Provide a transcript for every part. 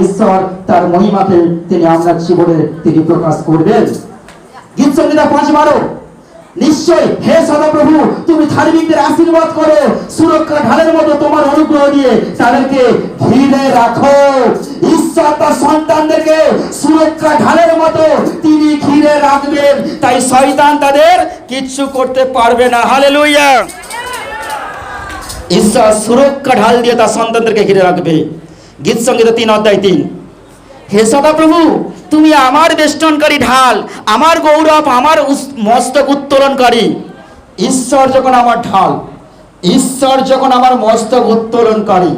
ঈশ্বর তার মহিমাকে তিনি আপনার সুরক্ষা ঢালের মতো তোমার অনুগ্রহ দিয়ে তাদেরকে ঘিরে রাখো। ঈশ্বর তার সন্তানদেরকে সুরক্ষা ঢালের মতো তিনি ঘিরে রাখবেন। তাই শয়তান তাদের কিচ্ছু করতে পারবে না। হালেলুইয়া ঈশ্বর সুরক্ষা ঢাল দিয়ে তার সন্তানদেরকে ঘিরে রাখবে। গীত সংগীত তিন অধ্যায় তিন। হে সদাপ্রভু, তুমি আমার বেষ্টনকারী ঢাল, আমার গৌরব, আমার মস্তক উত্তোলনকারী। ঈশ্বর যখন আমার ঢাল, ঈশ্বর যখন আমার মস্তক উত্তোলনকারী,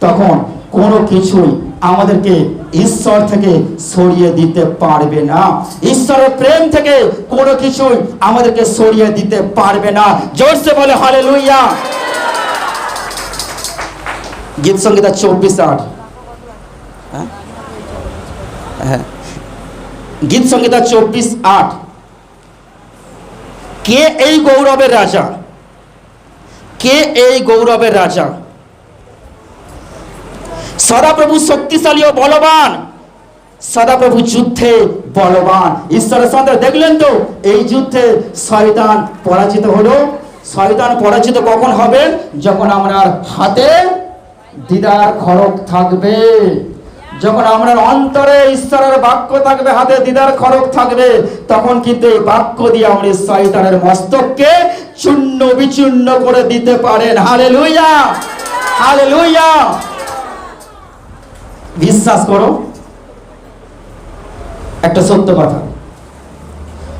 তখন কোনো কিছুই আমাদেরকে ঈশ্বর থেকে সরিয়ে দিতে পারবে না। ঈশ্বরের প্রেম থেকে কোনো কিছুই আমাদেরকে সরিয়ে দিতে পারবে না। জোরসে বলে হলে লুইয়া গীত সংগীতা চব্বিশ আট। হ্যাঁ? হ্যাঁ। গীত সংগীতা চব্বিশ আট। কে এই গৌরবের রাজা? কে এই গৌরবের রাজা? সদাপ্রভু শক্তিশালী ও বলবান। সদাপ্রভু যুদ্ধে বলবান। ঈশ্বরের সন্তান, দেখলেন তো? এই যুদ্ধে শয়তান পরাজিত হলো। শয়তান পরাজিত কখন হবে? যখন আমরা হাতে দিদার খড়ক থাকবে। যখন আমরা অন্তরে ঈশ্বরের বাক্য থাকবে, হাতে দিদার খড়ক থাকবে, তখন কিন্তু এই বাক্য দিয়ে আমরা শয়তানের মস্তককে চূর্ণ বিচূর্ণ করে দিতে পারেন। হালে লুইয়া হালে লুইয়া বিশ্বাস করো, একটা সত্য কথা।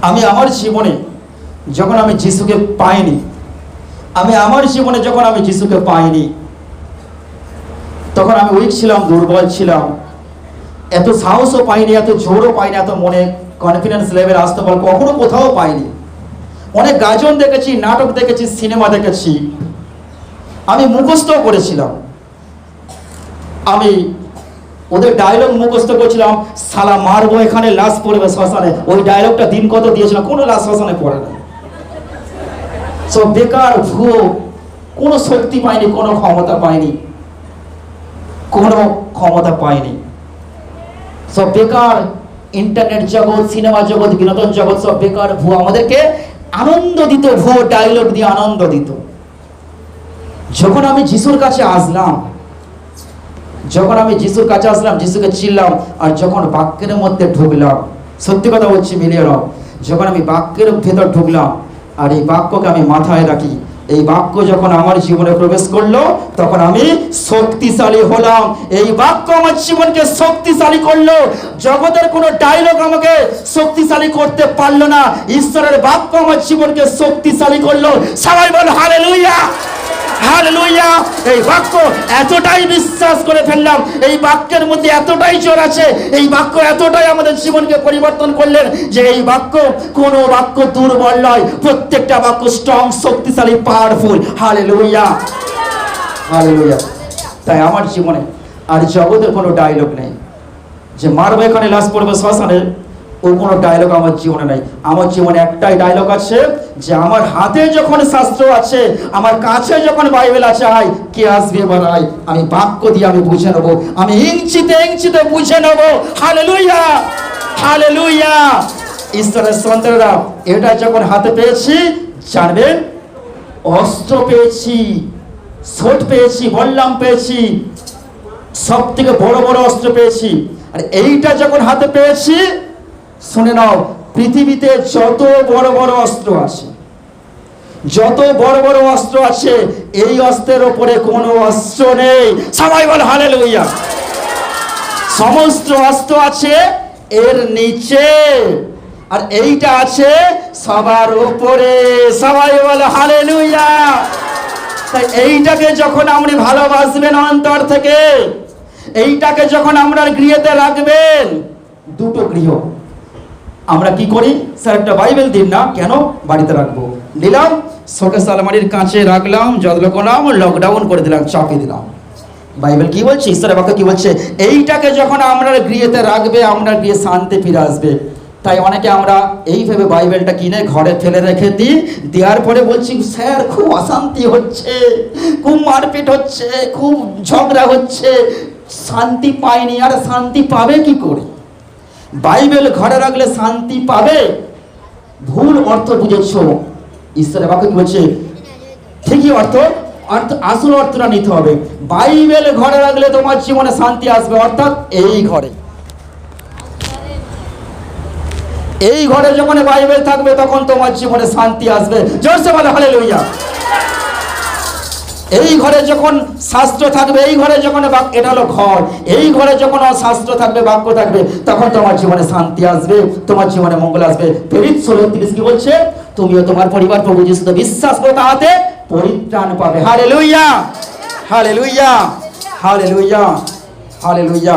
আমি আমার জীবনে যখন আমি যিশুকে পাইনি, আমি আমার জীবনে যখন আমি যিশুকে পাইনি তখন আমি উইক ছিলাম, দুর্বল ছিলাম। এত সাহসও পাইনি, এত জোরও পাইনি, এত মনে কনফিডেন্স লেভেল আসতে পার কখনো কোথাও পাইনি। অনেক গাজন দেখেছি, নাটক দেখেছি সিনেমা দেখেছি। আমি মুখস্থও করেছিলাম। আমি ওদের ডায়লগ মুখস্থ করছিলাম, সালা মারবো এখানে, লাশ পড়বে শ্মশানে। ওই ডায়লগটা দিন কত দিয়েছিলাম কোনো লাশ শ্মশানে পড়ে না সব বেকার, ভুয়ো, কোনো শক্তি পায়নি কোনো ক্ষমতা পায়নি কোনো ক্ষমতা পায়নি। সব বেকার ইন্টারনেট জগৎ সিনেমা জগৎ, বিনোদন জগৎ সব বেকার ভুয়ো আমাদেরকে আনন্দ দিত, ভুয়ো ডায়লগ দিয়ে আনন্দ দিত। যখন আমি যিশুর কাছে আসলাম, যখন আমি যিশুর কাছে আসলাম, যিশুকে চিনলাম, আর যখন বাক্যের মধ্যে ঢুকলাম, সত্যি কথা বলছি মিলিয়ে যখন আমি বাক্যের ভেতর ঢুকলাম, আর এই বাক্যকে আমি মাথায় রাখি এই বাক্য যখন আমার জীবনে প্রবেশ করল, তখন আমি শক্তিশালী হলাম। এই বাক্য আমার জীবনকে শক্তিশালী করল। জগতের কোনো ডায়লগ আমাকে শক্তিশালী করতে পারল না। ঈশ্বরের বাক্য আমার জীবনকে শক্তিশালী করল। সবাই বল হালেলুয়া হালেলুয়া এই বাক্য এতটাই বিশ্বাস করে ফেললাম, এই বাক্যের মধ্যে এতটাই জোর আছে, এই বাক্য এতটাই আমাদের জীবনকে পরিবর্তন করলেন যে এই বাক্য কোনো বাক্য দুর্বল নয়, প্রত্যেকটা বাক্য স্ট্রং শক্তিশালী পাওয়ারফুল হালেলুয়া। হালেলুয়া। তাই আমার জীবনে আর জগতের কোনো ডায়লগ নেই। যে মারবো এখানে, লাশ পড়বে শ্মশানে ও কোনো ডায়লগ আমার জীবনে নাই। আমার জীবনে একটাই ডায়লগ আছে যে আমার হাতে যখন শাস্ত্র আছে, আমার কাছে যখন বাইবেল আছে আয় কে আসবে এবার আয় আমি বাক্য দিয়ে আমি বুঝে নেব। আমি ইঞ্চিতে ইঞ্চিতে বুঝে নেব। হালেলুইয়া হালেলুইয়া ঈশ্বরের সন্তানরা, এটা যখন হাতে পেয়েছি, জানবেন, অস্ত্র পেয়েছি শোট পেয়েছি, বললাম পেয়েছি সব থেকে বড় বড় অস্ত্র পেয়েছি। আর এইটা যখন হাতে পেয়েছি শুনে নাও, পৃথিবীতে যত বড় বড় অস্ত্র আছে, যত বড় বড় অস্ত্র আছে, এই অস্ত্রের ওপরে কোনো অস্ত্র নেই। সবাই বল হালে লইয়া সমস্ত অস্ত্র আছে, এর নিচে, আর এইটা আছে সবার উপরে সবাই বলে হালে লুইয়া তাই এইটাকে যখন আপনি ভালোবাসবেন অন্তর থেকে, এইটাকে যখন আমরা গৃহেতে রাখবেন, দুটো গৃহ। আমরা কি করি? স্যার, একটা বাইবেল দিন না, কেন? বাড়িতে রাখব। নিলাম, শোকেস আলমারির কাছে রাখলাম যত্ন করলাম লকডাউন করে দিলাম, চাপিয়ে দিলাম। বাইবেল কি বলছে? ঈশ্বরের বাক্য কি বলছে? এইটাকে যখন আমরা গৃহেতে রাখবে, আমরা গৃহে শান্তি ফিরে আসবে। তাই অনেকে আমরা এইভাবে বাইবেলটা কিনে ঘরে ফেলে রেখে দিই। দেওয়ার পরে বলছি, স্যার, খুব অশান্তি হচ্ছে, খুব মারপিট হচ্ছে, খুব ঝগড়া হচ্ছে। শান্তি পাইনি, আর শান্তি পাবে কি করে? বাইবেল ঘরে রাখলে শান্তি পাবে? ভুল অর্থ বুঝেছ। ঈশ্বরের বাক্য কি বলছে? ঠিকই অর্থ অর্থ, আসল অর্থটা নিতে হবে। বাইবেল ঘরে রাখলে তোমার জীবনে শান্তি আসবে, অর্থাৎ এই ঘরে। এই ঘরে যখন বাইবেল থাকবে, তখন তোমার জীবনে শান্তি আসবে। জোরসে বলে হলে লইয়া এই ঘরে যখন শাস্ত্র থাকবে, এই ঘরে যখন এটা হলো ঘর, এই ঘরে যখন শাস্ত্র থাকবে, বাক্য থাকবে, তখন তোমার জীবনে শান্তি আসবে, তোমার জীবনে মঙ্গল আসবে। ফেরিত ষোলো তিরিশ কি বলছে? তুমিও তোমার পরিবার প্রভু যিশুতে বিশ্বাস করো, তাহাতে পরিত্রাণ পাবে। হালে লুইয়া হালে লুইয়া হালে লুইয়া হালে লইয়া